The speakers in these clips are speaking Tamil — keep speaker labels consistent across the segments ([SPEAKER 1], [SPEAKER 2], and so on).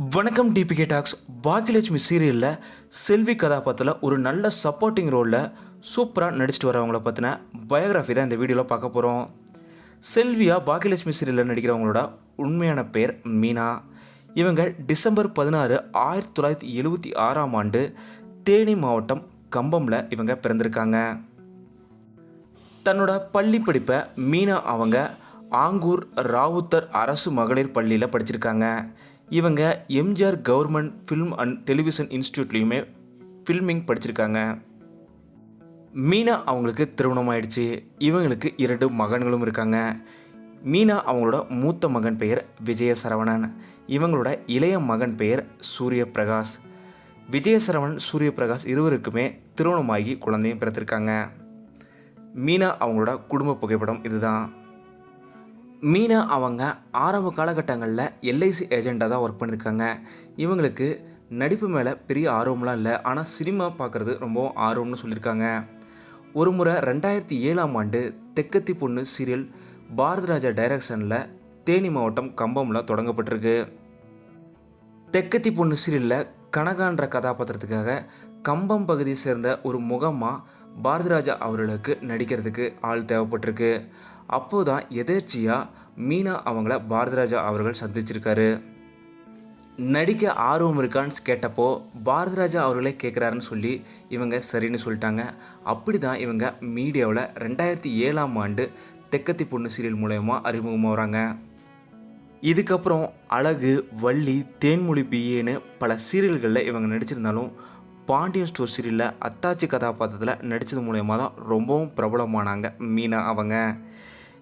[SPEAKER 1] வணக்கம் டிபிகே டாக்ஸ். பாக்கியலட்சுமி சீரியலில் செல்வி கதாபாத்திரத்தில் ஒரு நல்ல சப்போர்ட்டிங் ரோலில் சூப்பராக நடிச்சிட்டு வரவங்கள பற்றின பயோகிராஃபி தான் இந்த வீடியோவில் பார்க்க போகிறோம் செல்வியா பாக்கியலட்சுமி சீரியலில் நடிக்கிறவங்களோட உண்மையான பேர் மீனா. இவங்க டிசம்பர் பதினாறு ஆயிரத்தி தொள்ளாயிரத்தி எழுபத்தி ஆறாம் ஆண்டு தேனி மாவட்டம் கம்பமில் இவங்க பிறந்திருக்காங்க. தன்னோட பள்ளி படிப்பை மீனா அவங்க ஆங்கூர் ராவுத்தர் அரசு மகளிர் பள்ளியில் படிச்சிருக்காங்க. இவங்க MGR government film and television இன்ஸ்டியூட்லேயுமே filming படிச்சிருக்காங்க. மீனா அவங்களுக்கு திருமணம் ஆயிடுச்சு இவங்களுக்கு இரண்டு மகன்களும் இருக்காங்க. மீனா அவங்களோட மூத்த மகன் பெயர் விஜய சரவணன் இவங்களோட இளைய மகன் பெயர் சூரிய பிரகாஷ் விஜய சரவணன் சூரிய பிரகாஷ் இருவருக்குமே திருமணமாகி குழந்தையும் பிறந்திருக்காங்க மீனா அவங்களோட குடும்ப புகைப்படம் இதுதான். மீனா அவங்க ஆரம்ப காலகட்டங்களில் எல்ஐசி ஏஜெண்ட்டாக தான் ஒர்க் பண்ணியிருக்காங்க இவங்களுக்கு நடிப்பு மேலே பெரிய ஆர்வம்லாம் இல்லை. ஆனால் சினிமா பார்க்குறது ரொம்பவும் ஆர்வம்னு சொல்லியிருக்காங்க ஒரு முறை ரெண்டாயிரத்தி ஏழாம் ஆண்டு தெக்கத்தி பொண்ணு சீரியல் பாரதிராஜா டைரக்ஷனில் தேனி மாவட்டம் கம்பமில் தொடங்கப்பட்டிருக்கு. தெக்கத்தி பொண்ணு சீரியலில் கனகான்ற கதாபாத்திரத்துக்காக கம்பம் பகுதியை சேர்ந்த ஒரு முகமாக பாரதிராஜா அவர்களுக்கு நடிக்கிறதுக்கு ஆள் தேவைப்பட்டிருக்கு. அப்போதான் எதேர்ச்சியாக மீனா அவங்கள பாரதிராஜா அவர்கள் சந்திச்சிருக்காரு. நடிக்க ஆர்வம் இருக்கான்னு கேட்டப்போ பாரதிராஜா அவர்களே கேட்குறாருன்னு சொல்லி இவங்க சரின்னு சொல்லிட்டாங்க. அப்படி தான் இவங்க மீடியாவில் ரெண்டாயிரத்தி ஏழாம் ஆண்டு தெக்கத்தி பொண்ணு சீரியல் மூலயமா அறிமுகமாக வராங்க. இதுக்கப்புறம் அழகு வள்ளி தேன்மொழி பிஏன்னு பல சீரியல்களில் இவங்க நடிச்சிருந்தாலும் பாண்டியன் ஸ்டோர் சீரியலில் அத்தாச்சி கதாபாத்திரத்தில் நடித்தது மூலயமா தான் ரொம்பவும் பிரபலமானாங்க மீனா அவங்க.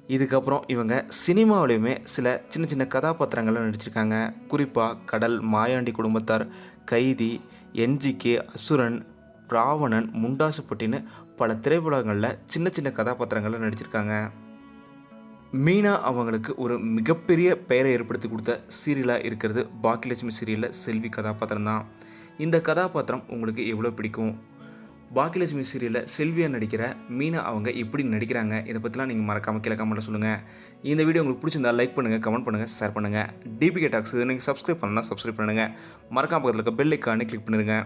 [SPEAKER 1] இதுக்கப்புறம் இவங்க சினிமாவிலையுமே சில சின்ன சின்ன கதாபாத்திரங்களை நடிச்சிருக்காங்க. குறிப்பாக கடல் மாயாண்டி குடும்பத்தார் கைதி என்ஜிகே அசுரன் ராவணன் முண்டாசுப்பட்டின்னு பல திரைப்படங்களில் சின்ன சின்ன கதாபாத்திரங்களும் நடிச்சிருக்காங்க. மீனா அவங்களுக்கு ஒரு மிகப்பெரிய பெயரை ஏற்படுத்தி கொடுத்த சீரியலாக இருக்கிறது பாக்கியலட்சுமி சீரியலில் செல்வி கதாபாத்திரம் தான் இந்த கதாபாத்திரம் உங்களுக்கு எவ்வளோ பிடிக்கும்? பாக்கியலட்சுமி சீரியலில் செல்வியாக நடிக்கிற மீனா அவங்க எப்படி நடிக்கிறாங்க. இதை பற்றிலாம் நீங்கள் மறக்காமல் கீழே கமெண்ட்டில் சொல்லுங்கள் இந்த வீடியோ உங்களுக்கு பிடிச்சிருந்தா லைக் பண்ணுங்கள் கமெண்ட் பண்ணுங்கள் ஷேர் பண்ணுங்கள் டிபிகே டாக்ஸ் நீங்கள் சப்ஸ்கிரைப் பண்ணால் சப்ஸ்கிரைப் பண்ணுங்கள் மறக்காம பக்கத்தில் இருக்க பெல் ஐக்கானே கிளிக் பண்ணிடுங்க